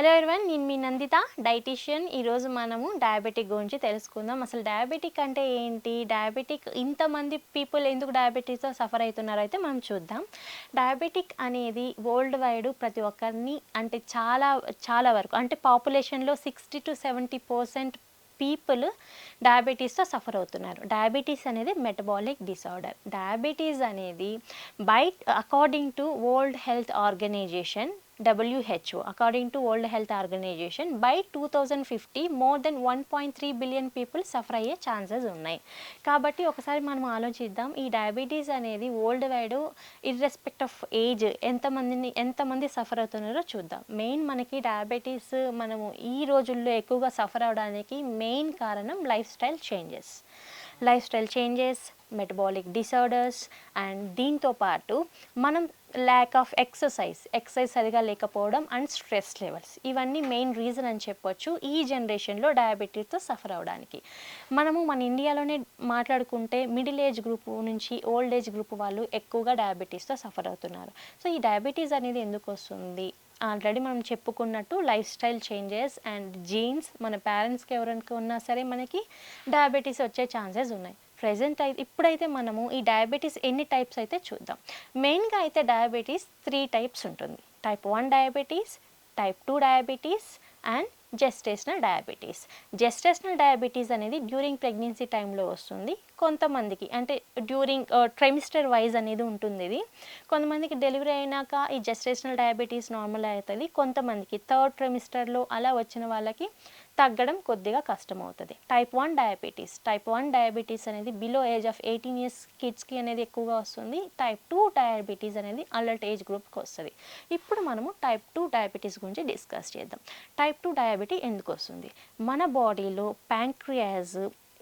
Hello everyone నేను మీ Nanditha dietitian ఈరోజు మనము డయాబెటిక్ గురించి తెలుసుకుందాం. అసలు డయాబెటిక్ అంటే ఏంటి? డయాబెటిక్ ఇంతమంది పీపుల్ ఎందుకు డయాబెటీస్తో సఫర్ అవుతున్నారో అయితే మనం చూద్దాం. డయాబెటిక్ అనేది వరల్డ్ వైడ్ ప్రతి ఒక్కరిని అంటే చాలా చాలా వరకు అంటే పాపులేషన్లో sixty to seventy percent people డయాబెటీస్తో suffer అవుతున్నారు. డయాబెటీస్ అనేది మెటబాలిక్ డిసార్డర్ డయాబెటీస్ అనేది by according to world health organisation WHO according to world health organisation by two thousand fifty more than one point three billion people suffer అయ్యే chances ఉన్నాయి. కాబట్టి ఒకసారి మనం ఆలోచిద్దాం ఈ డయాబెటీస్ అనేది world wide irrespective of age ఎంతమందిని ఎంతమంది సఫర్ అవుతున్నారో చూద్దాం. మెయిన్ మనకి డయాబెటీస్ మనము ఈ రోజుల్లో ఎక్కువగా సఫర్ అవడానికి మెయిన్ కారణం lifestyle changes lifestyle changes metabolic disorders and దీంతో పాటు మనం ల్యాక్ ఆఫ్ ఎక్సర్సైజ్ ఎక్సర్సైజ్ సరిగా లేకపోవడం అండ్ స్ట్రెస్ లెవెల్స్ ఇవన్నీ మెయిన్ రీజన్ అని చెప్పొచ్చు ఈ జనరేషన్లో డయాబెటీస్తో సఫర్ అవడానికి. మనము మన ఇండియాలోనే మాట్లాడుకుంటే మిడిల్ ఏజ్ గ్రూప్ నుంచి ఓల్డ్ ఏజ్ గ్రూప్ వాళ్ళు ఎక్కువగా డయాబెటీస్తో సఫర్ అవుతున్నారు. సో ఈ డయాబెటీస్ అనేది ఎందుకు వస్తుంది? ఆల్రెడీ మనం చెప్పుకున్నట్టు lifestyle changes and genes మన పేరెంట్స్కి ఎవరికి ఉన్నా సరే మనకి డయాబెటీస్ వచ్చే ఛాన్సెస్ ఉన్నాయి. ప్రజెంట్ అయితే ఇప్పుడైతే మనము ఈ డయాబెటీస్ ఎన్ని టైప్స్ అయితే చూద్దాం. మెయిన్గా అయితే డయాబెటీస్ త్రీ టైప్స్ ఉంటుంది. Type one diabetes type two diabetes and gestational diabetes. Gestational diabetes అనేది డ్యూరింగ్ ప్రెగ్నెన్సీ టైంలో వస్తుంది. కొంతమందికి అంటే డ్యూరింగ్ ట్రైమిస్టర్ వైజ్ అనేది ఉంటుంది ఇది. కొంతమందికి డెలివరీ అయినాక ఈ జెస్టేషనల్ డయాబెటీస్ నార్మల్ అవుతుంది. కొంతమందికి థర్డ్ ట్రైమిస్టర్లో అలా వచ్చిన వాళ్ళకి తగ్గడం కొద్దిగా కష్టం అవుతుంది type one diabetes type one diabetes అనేది below age of eighteen years కిడ్స్కి అనేది ఎక్కువగా వస్తుంది. టైప్ టూ డయాబెటీస్ అనేది అలర్ట్ ఏజ్ గ్రూప్కి వస్తుంది. ఇప్పుడు మనము టైప్ టూ డయాబెటీస్ గురించి డిస్కస్ చేద్దాం. టైప్ టూ డయాబెటీ ఎందుకు వస్తుంది? మన బాడీలో ప్యాంక్రియాజ్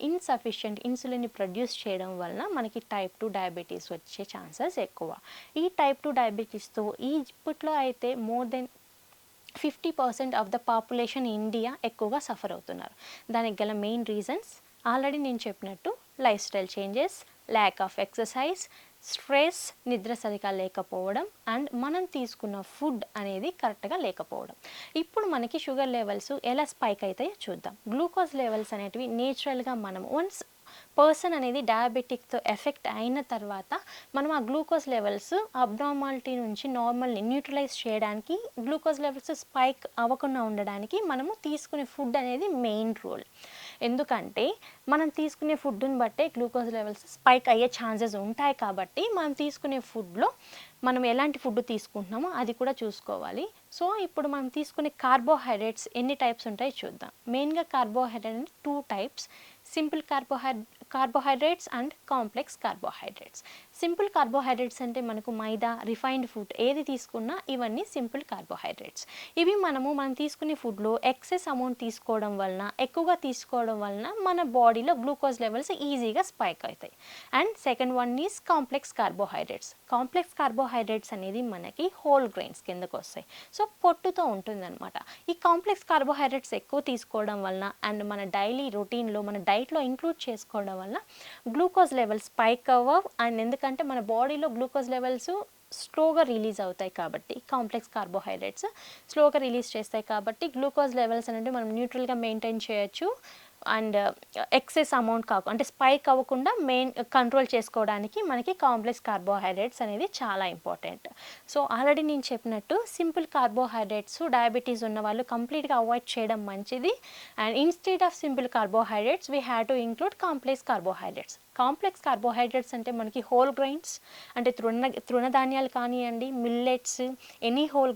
ఇన్సఫిషియంట్ ఇన్సులిన్ని ప్రొడ్యూస్ చేయడం వలన మనకి టైప్ టూ డయాబెటీస్ వచ్చే ఛాన్సెస్ ఎక్కువ. ఈ టైప్ టూ డయాబెటీస్తో ఈ ఇప్పట్లో అయితే more than fifty percent of the population India ఎక్కువగా సఫర్ అవుతున్నారు. దానికి గల మెయిన్ రీజన్స్ ఆల్రెడీ నేను చెప్పినట్టు lifestyle changes lack of exercise stress నిద్ర సరిగా లేకపోవడం అండ్ మనం తీసుకున్న ఫుడ్ అనేది కరెక్ట్గా లేకపోవడం. ఇప్పుడు మనకి షుగర్ లెవెల్స్ ఎలా స్పైక్ అవుతాయో చూద్దాం. గ్లూకోజ్ లెవెల్స్ అనేటివి నేచురల్గా మనం వన్స్ పర్సన్ అనేది డయాబెటిక్తో ఎఫెక్ట్ అయిన తర్వాత మనం ఆ గ్లూకోజ్ లెవెల్స్ అబ్నార్మాలిటీ నుంచి నార్మల్ని న్యూట్రలైజ్ చేయడానికి గ్లూకోజ్ లెవెల్స్ స్పైక్ అవ్వకుండా ఉండడానికి మనము తీసుకునే ఫుడ్ అనేది మెయిన్ రోల్ ఎందుకంటే మనం తీసుకునే ఫుడ్ని బట్టే గ్లూకోజ్ లెవెల్స్ స్పైక్ అయ్యే ఛాన్సెస్ ఉంటాయి కాబట్టి మనం తీసుకునే ఫుడ్లో మనం ఎలాంటి ఫుడ్ తీసుకుంటున్నామో అది కూడా చూసుకోవాలి. సో ఇప్పుడు మనం తీసుకునే కార్బోహైడ్రేట్స్ ఎన్ని టైప్స్ ఉంటాయో చూద్దాం. మెయిన్గా carbohydrate two types simple carbohydrate carbohydrates and complex carbohydrates simple carbohydrates అంటే మనకు మైదా రిఫైన్డ్ ఫుడ్ ఏది తీసుకున్నా ఇవన్నీ సింపుల్ కార్బోహైడ్రేట్స్. ఇవి మనము మనం తీసుకునే ఫుడ్లో ఎక్సెస్ అమౌంట్ తీసుకోవడం వలన ఎక్కువగా తీసుకోవడం వలన మన బాడీలో గ్లూకోజ్ లెవెల్స్ ఈజీగా స్పైక్ అవుతాయి. And second one is complex carbohydrates. Complex carbohydrates అనేది మనకి హోల్ గ్రెయిన్స్ కిందకు వస్తాయి. సో పొట్టుతో ఉంటుందన్నమాట. ఈ కాంప్లెక్స్ కార్బోహైడ్రేట్స్ ఎక్కువ తీసుకోవడం వలన అండ్ మన డైలీ రొటీన్లో మన డైట్లో ఇంక్లూడ్ చేసుకోవడం వలన గ్లూకోజ్ లెవెల్స్ స్పైక్ అవ్వవు. అండ్ ఎందుకంటే మన బాడీలో గ్లూకోజ్ లెవెల్స్ స్లోగా రిలీజ్ అవుతాయి కాబట్టి కాంప్లెక్స్ కార్బోహైడ్రేట్స్ స్లోగా రిలీజ్ చేస్తాయి కాబట్టి గ్లూకోజ్ లెవెల్స్ అనేవి మనం న్యూట్రల్గా మెయింటైన్ చేయొచ్చు. అండ్ ఎక్సెస్ అమౌంట్ కాకు అంటే స్పైక్ అవ్వకుండా మెయిన్ కంట్రోల్ చేసుకోవడానికి మనకి కాంప్లెక్స్ కార్బోహైడ్రేట్స్ అనేది చాలా ఇంపార్టెంట్. సో ఆల్రెడీ నేను చెప్పినట్టు సింపుల్ కార్బోహైడ్రేట్స్ డయాబెటీస్ ఉన్న వాళ్ళు కంప్లీట్గా అవాయిడ్ చేయడం మంచిది. And instead of simple carbohydrates we have to include complex carbohydrates. Complex carbohydrates అంటే మనకి హోల్ గ్రైన్స్ అంటే తృణ తృణధాన్యాలు కానివ్వండి millets any whole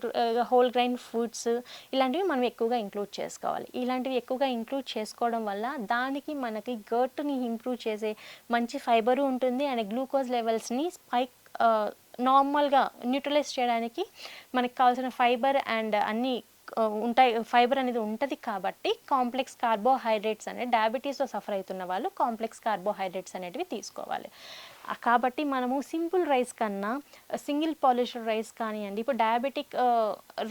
whole grain foods ఇలాంటివి మనం ఎక్కువగా ఇంక్లూడ్ చేసుకోవాలి. ఇలాంటివి ఎక్కువగా ఇంక్లూడ్ చేసుకోవడం వల్ల దానికి మనకి గర్ట్ని ఇంప్రూవ్ చేసే మంచి ఫైబరు ఉంటుంది అండ్ గ్లూకోజ్ లెవెల్స్ని స్పైక్ నార్మల్గా న్యూట్రలైజ్ చేయడానికి మనకు కావాల్సిన ఫైబర్ అండ్ అన్ని ఉంటాయి ఫైబర్ అనేది ఉంటుంది కాబట్టి కాంప్లెక్స్ కార్బోహైడ్రేట్స్ అనేది డయాబెటీస్తో సఫర్ అవుతున్న వాళ్ళు కాంప్లెక్స్ కార్బోహైడ్రేట్స్ అనేటివి తీసుకోవాలి. కాబట్టి మనము సింపుల్ రైస్ కన్నా సింగిల్ పాలిష్డ్ రైస్ కానివ్వండి ఇప్పుడు డయాబెటిక్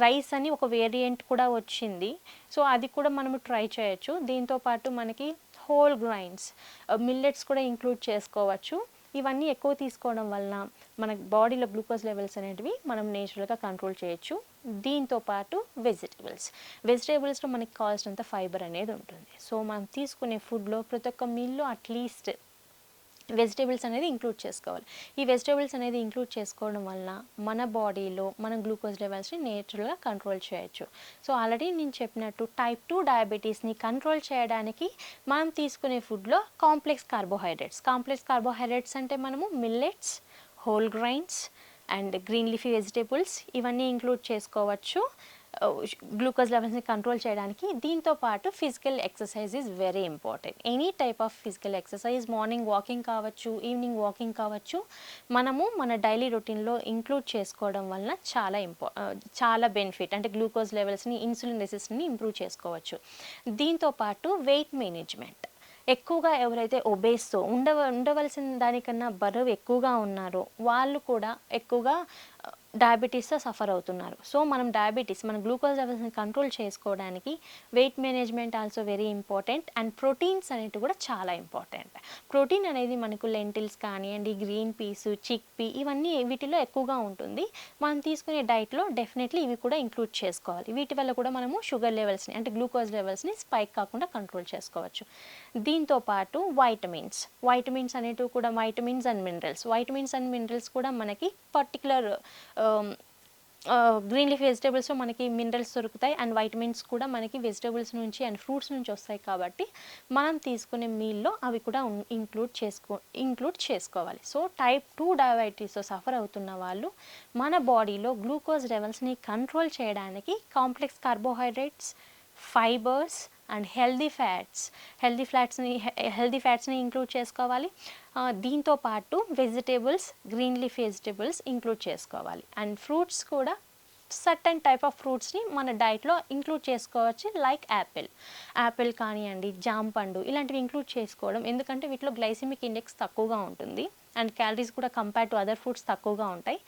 రైస్ అని ఒక వేరియంట్ కూడా వచ్చింది. సో అది కూడా మనము ట్రై చేయొచ్చు. దీంతో పాటు మనకి హోల్ గ్రైన్స్ మిల్లెట్స్ కూడా ఇంక్లూడ్ చేసుకోవచ్చు. ఇవన్నీ ఎక్కువ తీసుకోవడం వలన మన బాడీలో గ్లూకోజ్ లెవెల్స్ అనేటివి మనం నేచురల్గా కంట్రోల్ చేయొచ్చు. దీంతో పాటు వెజిటేబుల్స్. వెజిటేబుల్స్లో మనకి కావాల్సినంత ఫైబర్ అనేది ఉంటుంది. సో మనం తీసుకునే ఫుడ్లో ప్రతి ఒక్క మీల్లో అట్లీస్ట్ వెజిటేబుల్స్ అనేది ఇంక్లూడ్ చేసుకోవాలి. ఈ వెజిటేబుల్స్ అనేది ఇంక్లూడ్ చేసుకోవడం వల్ల మన బాడీలో మన గ్లూకోజ్ లెవెల్స్ని నేచురల్గా కంట్రోల్ చేయొచ్చు. సో ఆల్రెడీ నేను చెప్పినట్టు టైప్ టూ డయాబెటీస్ని కంట్రోల్ చేయడానికి మనం తీసుకునే ఫుడ్లో కాంప్లెక్స్ కార్బోహైడ్రేట్స్. కాంప్లెక్స్ కార్బోహైడ్రేట్స్ అంటే మనము millets whole grains and green leafy vegetables ఇవన్నీ ఇంక్లూడ్ చేసుకోవచ్చు. గ్లూకోజ్ లెవెల్స్ని కంట్రోల్ చేయడానికి దీంతో పాటు physical exercise is very important. Any type of physical exercise morning walking కావచ్చు ఈవినింగ్ వాకింగ్ కావచ్చు మనము మన డైలీ రొటీన్లో ఇంక్లూడ్ చేసుకోవడం వలన చాలా ఇంపా చాలా బెనిఫిట్. అంటే గ్లూకోజ్ లెవెల్స్ని ఇన్సులిన్ రెసిస్టెన్స్ని ఇంప్రూవ్ చేసుకోవచ్చు. దీంతో పాటు వెయిట్ మేనేజ్మెంట్. ఎక్కువగా ఎవరైతే ఒబేస్తో ఉండవ ఉండవలసిన దానికన్నా బరువు ఎక్కువగా ఉన్నారో వాళ్ళు కూడా ఎక్కువగా డయాబెటీస్తో సఫర్ అవుతున్నారు. సో మనం డయాబెటీస్ మన గ్లూకోజ్ లెవెల్స్ని కంట్రోల్ చేసుకోవడానికి weight management also very important and proteins అనేవి కూడా చాలా ఇంపార్టెంట్. ప్రోటీన్ అనేది మనకు లెంటిల్స్ కానివ్వండి గ్రీన్ పీస్ చిక్ పీ ఇవన్నీ వీటిలో ఎక్కువగా ఉంటుంది. మనం తీసుకునే డైట్లో డెఫినెట్లీ ఇవి కూడా ఇంక్లూడ్ చేసుకోవాలి. వీటి వల్ల కూడా మనము షుగర్ లెవెల్స్ని అంటే గ్లూకోజ్ లెవెల్స్ని స్పైక్ కాకుండా కంట్రోల్ చేసుకోవచ్చు. దీంతో పాటు వైటమిన్స్ వైటమిన్స్ అనేటివి కూడా vitamins and minerals vitamins and minerals కూడా మనకి పర్టికులర్ గ్రీన్ లీఫ్ వెజిటేబుల్స్లో మనకి మినరల్స్ దొరుకుతాయి అండ్ వైటమిన్స్ కూడా మనకి వెజిటేబుల్స్ నుంచి అండ్ ఫ్రూట్స్ నుంచి వస్తాయి కాబట్టి మనం తీసుకునే మీల్లో అవి కూడా ఇంక్లూడ్ చేసుకో ఇంక్లూడ్ చేసుకోవాలి. సో టైప్ టూ డయాబెటీస్తో సఫర్ అవుతున్న వాళ్ళు మన బాడీలో గ్లూకోజ్ లెవెల్స్ని కంట్రోల్ చేయడానికి complex carbohydrates fibres and healthy fats healthy ఫ్యాట్స్ని healthy ఫ్యాట్స్ని ఇంక్లూడ్ చేసుకోవాలి. దీంతో పాటు vegetables green leaf vegetables include చేసుకోవాలి. అండ్ ఫ్రూట్స్ కూడా సర్టన్ టైప్ ఆఫ్ ఫ్రూట్స్ని మన డైట్లో ఇంక్లూడ్ చేసుకోవచ్చు లైక్ యాపిల్. యాపిల్ కానివ్వండి జాంపండు ఇలాంటివి ఇంక్లూడ్ చేసుకోవడం ఎందుకంటే వీటిలో గ్లైసిమిక్ ఇండెక్స్ తక్కువగా ఉంటుంది. అండ్ క్యాలరీస్ కూడా కంపేర్ టు అదర్ ఫ్రూట్స్ తక్కువగా ఉంటాయి.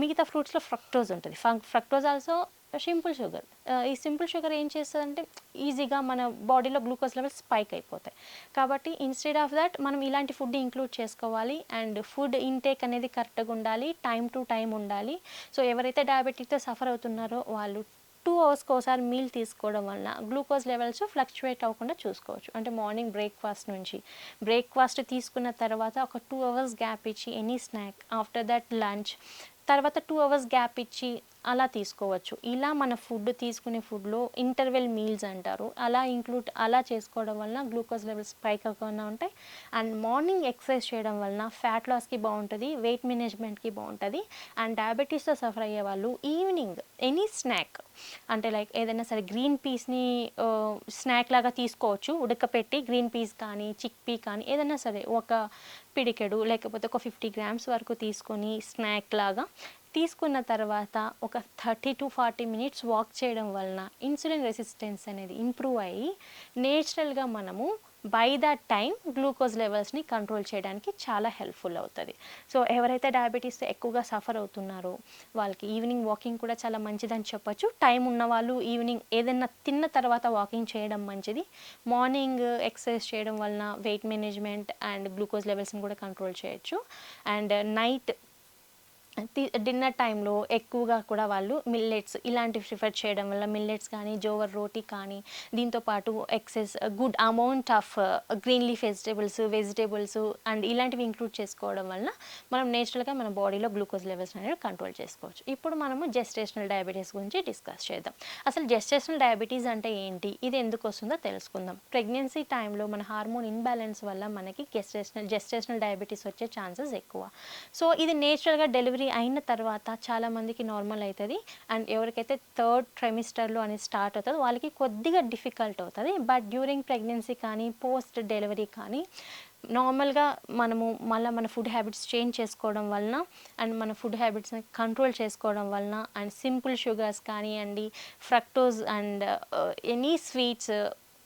మిగతా ఫ్రూట్స్లో ఫ్రక్టోజ్ ఉంటుంది. Fructose also simple sugar uh, ఈ సింపుల్ షుగర్ ఏం చేస్తుందంటే ఈజీగా మన బాడీలో గ్లూకోజ్ లెవెల్స్ స్పైక్ అయిపోతాయి. కాబట్టి ఇన్స్టెడ్ ఆఫ్ దట్ మనం ఇలాంటి ఫుడ్ ఇంక్లూడ్ చేసుకోవాలి. అండ్ ఫుడ్ ఇంటేక్ అనేది కరెక్ట్గా ఉండాలి. టైం టు టైం ఉండాలి. సో ఎవరైతే డయాబెటిక్తో సఫర్ అవుతున్నారో వాళ్ళు టూ అవర్స్కి ఒకసారి మీల్ తీసుకోవడం వలన గ్లూకోజ్ లెవెల్స్ ఫ్లక్చువేట్ అవ్వకుండా చూసుకోవచ్చు. అంటే మార్నింగ్ బ్రేక్ఫాస్ట్ నుంచి. బ్రేక్ఫాస్ట్ తీసుకున్న తర్వాత ఒక టూ అవర్స్ గ్యాప్ ఇచ్చి any snack after that lunch తర్వాత టూ అవర్స్ గ్యాప్ ఇచ్చి అలా తీసుకోవచ్చు. ఇలా మన ఫుడ్ తీసుకునే ఫుడ్లో ఇంటర్వెల్ మీల్స్ అంటారు. అలా ఇంక్లూడ్ అలా చేసుకోవడం వలన గ్లూకోజ్ లెవెల్స్ స్పైక్ అవ్వకుండా ఉంటాయి. అండ్ మార్నింగ్ ఎక్సర్సైజ్ చేయడం వలన ఫ్యాట్ లాస్కి బాగుంటుంది వెయిట్ మేనేజ్మెంట్కి బాగుంటుంది. అండ్ డయాబెటీస్తో సఫర్ అయ్యే వాళ్ళు ఈవినింగ్ ఎనీ స్నాక్ అంటే లైక్ ఏదైనా సరే గ్రీన్ పీస్ని స్నాక్ లాగా తీసుకోవచ్చు. ఉడకపెట్టి గ్రీన్ పీస్ కానీ చిక్ పీ కానీ ఏదైనా సరే ఒక పిడికెడు లేకపోతే ఒక ఫిఫ్టీ గ్రామ్స్ వరకు తీసుకొని స్నాక్ లాగా తీసుకున్న తర్వాత ఒక thirty to forty minutes walk చేయడం వలన ఇన్సులిన్ రెసిస్టెన్స్ అనేది ఇంప్రూవ్ అయ్యి నేచురల్గా మనము బై దట్ టైం గ్లూకోజ్ లెవెల్స్ని కంట్రోల్ చేయడానికి చాలా హెల్ప్ఫుల్ అవుతుంది. సో ఎవరైతే డయాబెటీస్తో ఎక్కువగా సఫర్ అవుతున్నారో వాళ్ళకి ఈవినింగ్ వాకింగ్ కూడా చాలా మంచిదని చెప్పొచ్చు. టైం ఉన్న వాళ్ళు ఈవినింగ్ ఏదైనా తిన్న తర్వాత వాకింగ్ చేయడం మంచిది. మార్నింగ్ ఎక్సర్సైజ్ చేయడం వలన వెయిట్ మేనేజ్మెంట్ అండ్ గ్లూకోజ్ లెవెల్స్ని కూడా కంట్రోల్ చేయొచ్చు. అండ్ నైట్ డిన్నర్ టైంలో ఎక్కువగా కూడా వాళ్ళు మిల్లెట్స్ ఇలాంటివి ప్రిఫర్ చేయడం వల్ల మిల్లెట్స్ కానీ జోవర్ రోటీ కానీ దీంతో పాటు excess good amount of green leaf vegetables vegetables and ఇలాంటివి ఇంక్లూడ్ చేసుకోవడం వల్ల మనం నేచురల్గా మన బాడీలో గ్లూకోజ్ లెవెల్స్ అనేవి కంట్రోల్ చేసుకోవచ్చు. ఇప్పుడు మనము జెస్టేషనల్ డయాబెటీస్ గురించి డిస్కస్ చేద్దాం. అసలు జెస్టేషనల్ డయాబెటీస్ అంటే ఏంటి? ఇది ఎందుకు వస్తుందో తెలుసుకుందాం. ప్రెగ్నెన్సీ టైంలో మన హార్మోన్ ఇన్బ్యాలెన్స్ వల్ల మనకి గెస్టేషనల్ జెస్టేషనల్ డయాబెటీస్ వచ్చే ఛాన్సెస్ ఎక్కువ. సో ఇది నేచురల్గా డెలివరీ అయిన తర్వాత చాలామందికి నార్మల్ అవుతుంది అండ్ ఎవరికైతే థర్డ్ ట్రెమిస్టర్లో అనేది స్టార్ట్ అవుతుందో వాళ్ళకి కొద్దిగా డిఫికల్ట్ అవుతుంది. బట్ డ్యూరింగ్ ప్రెగ్నెన్సీ కానీ పోస్ట్ డెలివరీ కానీ నార్మల్గా మనము మళ్ళీ మన ఫుడ్ హ్యాబిట్స్ చేంజ్ చేసుకోవడం వలన అండ్ మన ఫుడ్ హ్యాబిట్స్ని కంట్రోల్ చేసుకోవడం వలన అండ్ సింపుల్ షుగర్స్ కానివ్వండి fructose and any sweets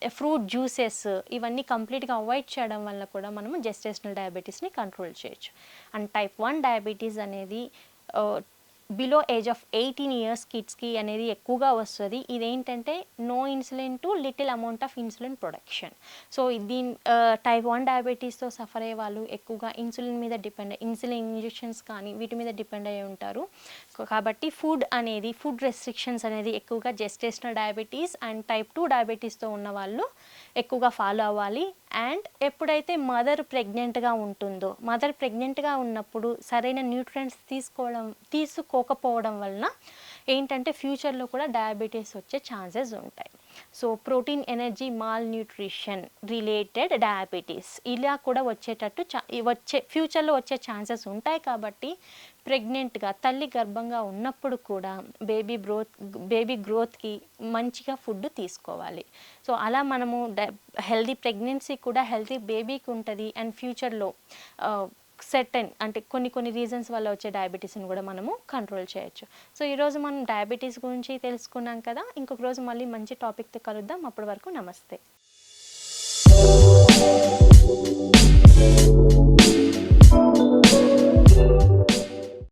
fruit juices ఇవన్నీ కంప్లీట్గా అవాయిడ్ చేయడం వల్ల కూడా మనము జెస్టేషనల్ డయాబెటీస్ని కంట్రోల్ చేయొచ్చు. అండ్ టైప్ వన్ డయాబెటీస్ అనేది below age of eighteen years కిడ్స్కి అనేది ఎక్కువగా వస్తుంది. ఇదేంటంటే no insulin too little amount of insulin production so దీని టైప్ వన్ డయాబెటీస్తో సఫర్ అయ్యే వాళ్ళు ఎక్కువగా ఇన్సులిన్ మీద డిపెండ్ ఇన్సులిన్ ఇంజెక్షన్స్ కానీ వీటి మీద డిపెండ్ అయి ఉంటారు. కాబట్టి ఫుడ్ అనేది ఫుడ్ రెస్ట్రిక్షన్స్ అనేది ఎక్కువగా gestational diabetes and type two డయాబెటీస్తో ఉన్న వాళ్ళు ఎక్కువగా ఫాలో అవ్వాలి. అండ్ ఎప్పుడైతే మదర్ ప్రెగ్నెంట్గా ఉంటుందో మదర్ ప్రెగ్నెంట్గా ఉన్నప్పుడు సరైన న్యూట్రియంట్స్ తీసుకోవడం తీసుకోకపోవడం వలన ఏంటంటే ఫ్యూచర్లో కూడా డయాబెటీస్ వచ్చే ఛాన్సెస్ ఉంటాయి. So protein energy malnutrition related diabetes ఇలా కూడా వచ్చేటట్టు చా వచ్చే ఫ్యూచర్లో వచ్చే ఛాన్సెస్ ఉంటాయి కాబట్టి ప్రెగ్నెంట్గా తల్లి గర్భంగా ఉన్నప్పుడు కూడా బేబీ గ్రోత్ బేబీ గ్రోత్కి మంచిగా ఫుడ్ తీసుకోవాలి. సో అలా మనము హెల్దీ ప్రెగ్నెన్సీ కూడా హెల్తీ బేబీకి ఉంటుంది అండ్ ఫ్యూచర్లో సెటన్ అంటే కొన్ని కొన్ని రీజన్స్ వల్ల వచ్చే డయాబెటీస్ని కూడా మనము కంట్రోల్ చేయొచ్చు. సో ఈరోజు మనం డయాబెటీస్ గురించి తెలుసుకున్నాం కదా ఇంకొక రోజు మళ్ళీ మంచి టాపిక్తో కలుద్దాం. అప్పటి వరకు నమస్తే.